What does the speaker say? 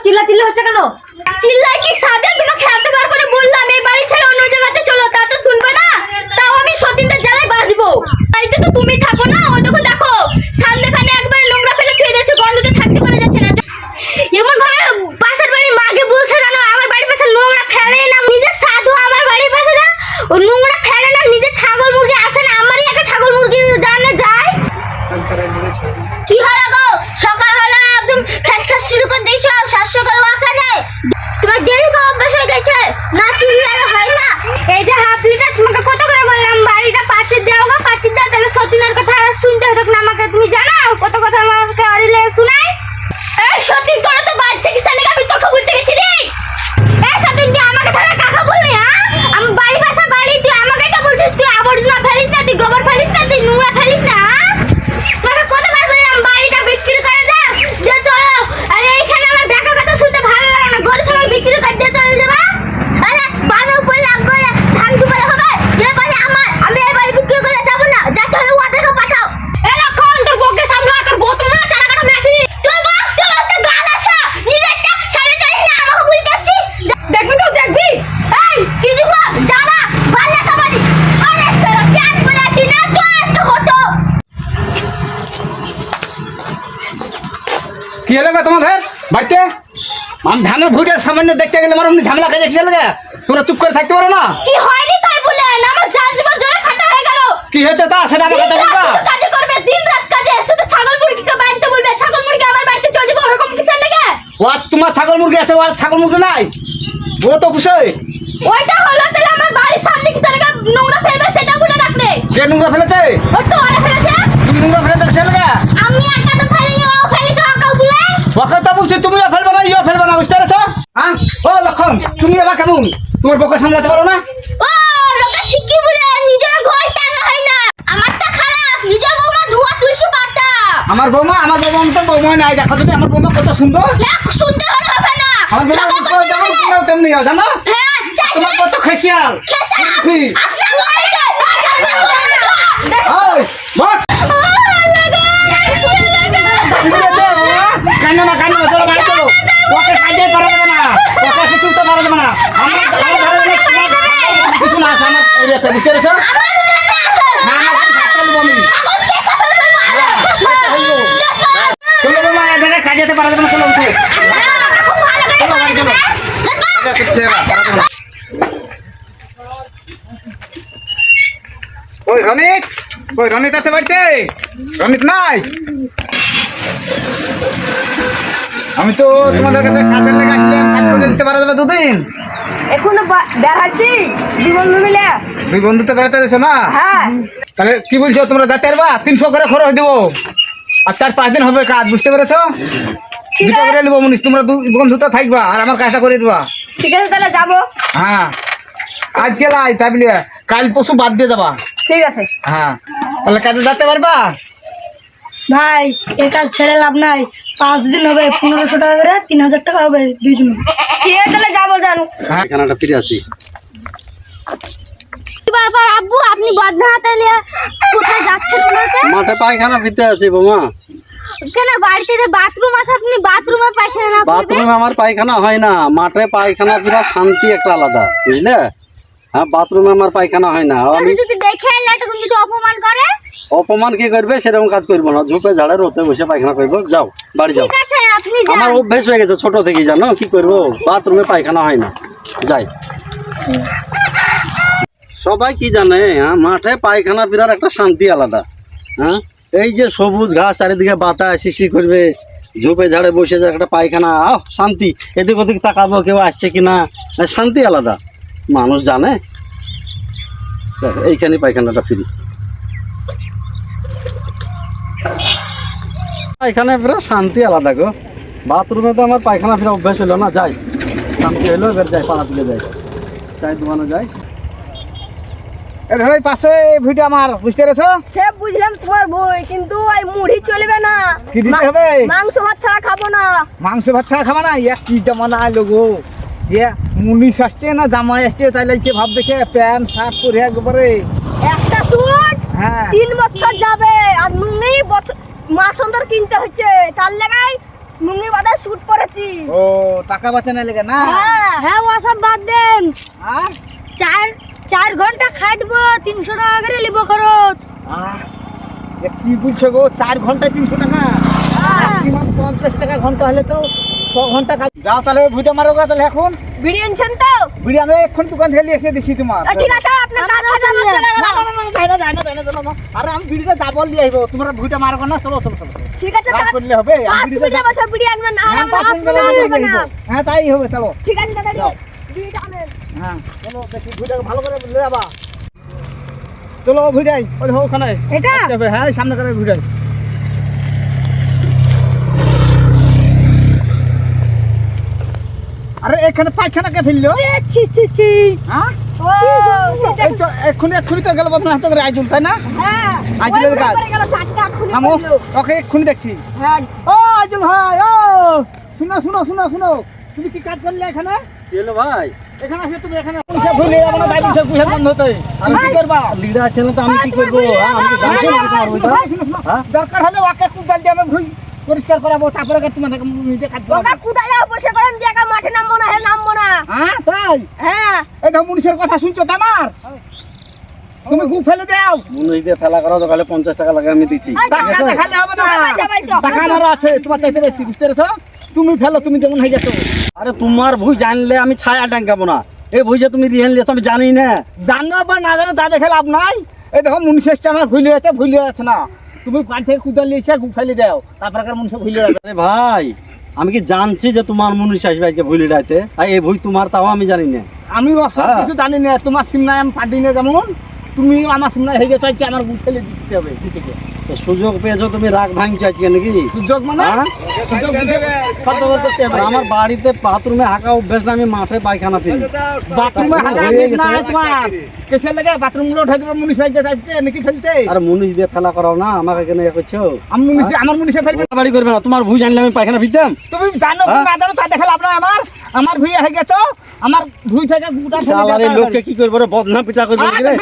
এত চিল্লা হচ্ছে কেন? চিল্লাই কি সাদে তোমাকে এতবার করে বললাম, এই বাড়ি ছেড়ে অন্য জায়গাতে চলো, তা তো শুনবে না? তাও আমি সতীনদের জ্বালায় বাজবো বাড়িতে তো তুমি থাকো না ওই দেখো দেখো সামনেখানে একবার নোংরা ফেলে থুয়ে দিয়েছে গন্ধতে থাকতে পারা যাচ্ছে না এমন ভাবে পাশের বাড়ির মাকে বলছে জানো আমার বাড়ির পাশে নোংরা ফেলে না নিজের সাধু আমার বাড়ির পাশে যা ও নোংরা ফেলে না নিজের ছাগল মুরগি আসে না আমারই একটা ছাগল মুরগি জানে যায় কি হলো গো সকাল হলো একদম খাস খাস শুরু করে দিয়েছ সাত সকাল ওখানে তোমার দেরি তো অভ্যাস হয়ে গেছে না চিল্লালে হয় না এই যে হাফ লিটার তোমাকে কত করে বললাম বাড়িটা পাঁচের দেওয়া গো পাঁচের দাও তাহলে সতীনের কথা আর শুনতে হতো না আমাকে তুমি জানো কত কথা আমাকে অরিলে শোনায় এই সতীন তোরা তো বাচ্চা কি সালে আমি তোকে বলতে গেছি রে এই সতীন তুই আমাকে ছাড়া কাকা বললি হ্যাঁ আমি বাড়ি পাশা বাড়ি তুই আমাকে তো বলছিস তুই আবর্জনা ফেলিস না তুই গোবর ফেলিস না তুই নোংরা ফেলিস না হ্যাঁ? তোকে কতবার বললাম বাড়িটা বিক্রি করে দে দিয়ে চলো আরে এইখানে আমার টাকা কথা শুনতে ভালো লাগে না গরু ছাগল বিক্রি করে দিয়ে চলে যাবা আরে বানো বললাম করে ধান দুপুরে হবে যে বলে আমার আমি এই বাড়ি বিক্রি করে যাব না যাতে হলে ওদেরকে পাঠাও এ লক্ষণ তোর বউকে সামলা তোর বউ তোমরা চারা কাটা মেসি তোর বউ তোর তো গাল আসা নিজেরটা সামনে চালিস না আমাকে বলতে আসছিস দেখবি তো দেখবি এই কি দিব দাদা বাল্লা কাবাডি আরে সারা প্যান বলে আছি না তো আজকে হতো কি হলো গো তোমাদের বাড়িতে? আমি ধানের ভুইটা সামান্য দেখতে গেলে আমার অমনি ঝামেলা কাজে চলে যায়। তোমরা চুপ করে থাকতে পারো না? কি হয়নি তাই বলে? আমার জান জীবন জলে খাটা হয়ে গেল। কি হয়েছে তা? সেটা আমার কথা বলবা কাজে করবে দিন রাত কাজে। শুধু ছাগল মুরগিকে বাঁধতে বলবে ছাগল মুরগি আমার বাড়িতে চলে যাবে ওরকম কিসের লেগে? ও তোমার ছাগল মুরগি আছে ও আর ছাগল মুরগি নাই? ও তো পুষোয় ওইটা হলো তাহলে আমার বাড়ির সামনে কিসের লেগে? নোংরা ফেলবে সেটা বলে রাখবে কে নোংরা ফেলেছে? ওই তো ওরা ফেলেছে। তুমি নোংরা ফেলেছো সে লেগে? আমি একা তো ফেলিনি ও ফেলেছে ওকে তো বলছি তুমিও ফেলবে না ইও ফেলবে না বুঝতে পেরেছ হ্যাঁ ও লক্ষণ তুমি এবার কেমন তোমার বকে সামলাতে পারো না ও লোকে ঠিকই বলে নিজের ঘর টাঙা হয় না আমারটা খারাপ নিজের বৌমা ধোয়া তুলসী পাতা আমার বৌমা আমার বৌমা মতন বৌমা নাই দেখো তুমি আমার বৌমা কত সুন্দর এক সুন্দর হলে হবে না আমার বৌমা যেমন তেমনি জানো হ্যাঁ তোমার কত খেসিয়াল খেসা কি? আপনার আপনার বয়স হয়। ওই বক ঠিক আছে বাবা কান্না না কান্না না চলো বাড়ি চলো ওকে কাজে পারা যাবে না ওকে কিছু তো পারা যাবে না আমার আমার ঘরে অনেক তোমার কিছু না এরিয়াতে বুঝতে পেরেছ কাজেতে পারা যাবে না চলো উঠো চলো বাড়ি। ওই রনিত ওই রনিত আছে বাড়িতে রনিত নাই আমি তো তোমাদের কাছে কাজের লেগে আসলাম কাজ করে দিতে পারা যাবে দুদিন এখন বেড়াচ্ছি দুই বন্ধু মিলে। দুই বন্ধু তো বেড়াতে দিছো না? হ্যাঁ। তাহলে কি বলছো তোমরা যাতে পারবা? তিনশো করে খরচ দেবো। আর চার পাঁচ দিন হবে কাজ বুঝতে পেরেছ? ঠিক দুটো আছে। করে নেব তোমরা দুই বন্ধু তো থাকবা আর আমার কাজটা করে দেবা। ঠিক আছে তাহলে যাব। হ্যাঁ। আজকে লাই তাই বলি কাল পশু বাদ দিয়ে যাবা। ঠিক আছে। হ্যাঁ। তাহলে কাজে যেতে পারবা? ভাই এ কাজ ছেড়ে লাভ নাই। পাঁচ দিন হবে পনেরোশো টাকা করে তিন হাজার টাকা হবে দুইজন ঠিক আছে হ্যাঁ। এখানটা ফিরে আসি। বাবা আব্বু? আপনি বদনা হাতে নিয়ে কোথায় যাচ্ছেন ওনাকে মাঠে পায়খানা ফিরতে আছি বৌমা। কেন? বাড়িতে বাথরুম আছে আপনি বাথরুমে পায়খানা বাথরুমে আমার পায়খানা হয় না। মাঠে পায়খানা ফিরা শান্তি একটা আলাদা বুঝলে? হ্যাঁ বাথরুমে আমার পায়খানা হয় না। আমি যদি দেখে যদি অপমান করে? অপমান কি করবে? সেরকম কাজ করব না। ঝুপে ঝাড়ে রোতে বসে পায়খানা করব। যাও বাড়ি যাও। আমার অভ্যেস হয়ে গেছে ছোট থেকে জানো? কি করব? বাথরুমে পায়খানা হয় না। যাই। সবাই কি জানে হ্যাঁ? মাঠে পায়খানা ফেরার একটা শান্তি আলাদা হ্যাঁ? এই যে সবুজ ঘাস চারিদিকে বাতাস শিশি করবে ঝোপে ঝাড়ে বসে যে একটা পায়খানা আহ শান্তি। এদিক ওদিক তাকাবো কেউ আসছে কিনা? আহ, শান্তি আলাদা। মানুষ জানে। এইখানে পায়খানাটা ফিরি। পায়খানা ফেরা শান্তি আলাদা গো। বাথরুমে তো আমার পায়খানা ফেরা অভ্যাস হলো না যাই। শান্তি হলো এবার যাই পাড়া তুলে যাই। চাই দোকানে যাই। এ পাশে ভিডিও আমার বুঝতে পেরেছ? সে বুঝলাম তোমার বই কিন্তু ওই মুড়ি চলবে না। কি দিতে হবে? মাংস ভাত ছাড়া খাব না। মাংস ভাত ছাড়া খাবা না? ইয়া কি জামানা আইলো গো। ইয়ে মুনিশ আসছে না জামাই আসছে তাই লাগছে ভাব দেখে প্যান্ট শার্ট পরে একবারে একটা হ্যাঁ। তিন বছর যাবে আর নুনি বছর মাস অন্তর কিনতে হচ্ছে। তার লাগাই লুঙ্গি বাদা শুট পরেছি। ও টাকা বাঁচা না লেগে না? হ্যাঁ হ্যাঁ ওসব বাদ দেন। আর? চার চার ঘণ্টা খাটবো তিনশো টাকা করে নিব খরচ। কি বলছো গো? চার ঘন্টায় তিনশো টাকা? ম্যাক্সিমাম পঞ্চাশ টাকা ঘণ্টা হলে তো ছ ঘণ্টা যাও তাহলে ভুইটা মারো গা তাহলে এখন। আনছেন তো? বিড়ি আমি এখন দোকান থেকে নিয়ে এসে দিছি তোমার ঠিক আছে আপনার কাজ চলে না। আরে আমি বিড়িটা ডাবল নিয়ে আসব তোমরা ভুইটা মারবো না চলো চলো চলো ঠিক আছে কাজ করলে হবে আমি পাঁচ বিড়িটা মিনিট বসে বিড়ি আনবেন আর হ্যাঁ, আমরা আনবেন না হ্যাঁ তাই হবে চলো ঠিক আছে দাদা বিড়িটা আনেন হ্যাঁ চলো দেখি ভুইটাকে ভালো করে লয়ে যাবা চলো ভুইটাই ওই হোক ওখানে এটা হ্যাঁ সামনে করে ভুইটাই আরে এখানে পায়খানা কে ফেলল ছি ছি ছি। হ্যাঁ? এই তো এক্ষুনি এক্ষুনি তো গেল বদনা হাতে করে আইজুল তাই না? হ্যাঁ আইজুলের কাজ। আমো ওকে এক্ষুনি দেখছি। হ্যাঁ। ও আইজুল ভাই ও! শুনো শুনো শুনো শুনো। তুমি কি কাজ করলে এখানে? কি ভাই? এখানে আসে তুমি এখানে পয়সা ভুলে যাব না পয়সা পয়সা বন্ধ হতে আমি কি করবা? লিডার আছে না তো আমি কি করব? হ্যাঁ, আমি কি বইটা? হ্যাঁ? দরকার হলে ওকে কুদাল দিয়ে আমি ভুই পরিষ্কার করাবো তারপরে নিজে কাজ করব। ওকা যাও বসে করেন দিয়ে একা মাঠে নামবো না হ্যাঁ নামবো না। হ্যাঁ তাই? হ্যাঁ। এটা মুনিশের কথা শুনছো তো তুমি গু ফেলে দাও। মুনুই দিয়ে ফেলা করা তো তাহলে পঞ্চাশ টাকা লাগে আমি দিচ্ছি টাকা? দেখালে হবে না। টাকা আমার আছে তোমার চাইতে বেশি বুঝতে পেরেছ? তুমি ফেলো তুমি যেমন হয়ে গেছো আরে তোমার ভুই জানলে আমি ছায়া টাঙ্গাবো না। এই ভুই যে তুমি রিহেন লিয়েছো আমি জানি না। জানো বা না জানো তা দেখে লাভ নাই। এই দেখো মুনিশ এসছে আমার ভুলে আছে ভুলে আছে না। তুমি পান থেকে কুদাল নিয়ে এসে গু ফেলে দাও। তারপরে কার মুনিশ ভুলে আছে ভাই আমি কি জানছি যে তোমার মনীষ আসবে আজকে ভুলি ডাইতে আর এই ভুই তোমার তাও আমি জানি না। আমি অসব হ্যাঁ। কিছু জানি না তোমার সিমনায় আমি পাঠিয়ে না যেমন তুমি আমার সিমনায় হয়ে গেছো আজকে আমার ফেলে দিতে হবে সুযোগ পেয়েছ তুমি রাগ ভাঙছো আজকে নাকি? সুযোগ মানে? হ্যাঁ? আমার বাড়িতে বাথরুমে হাঁকা অভ্যেস না আমি মাঠে পায়খানা ফেলি। বাথরুমে হয়ে। বেশ নাই তোমার। কেসে লাগে বাথরুমগুলো উঠে দেবে মুনিশ ভাই যাইতে নাকি ফেলতে আর মুনিশ দিয়ে ফেলা করাও না আমাকে কেন ইয়ে করছ? আমি মুনিশ আমার মুনিশে ফেলবে বাড়ি করবে না তোমার ভুই জানলে আমি পায়খানা ফিরতাম। তুমি জানো হ্যাঁ? না জানো তা দেখে লাভ আমার। আমার ভুই হয়ে গেছো আমার দুই থেকে গোটা শালারে লোকে কি করব রে বদনাম পিটা করব রে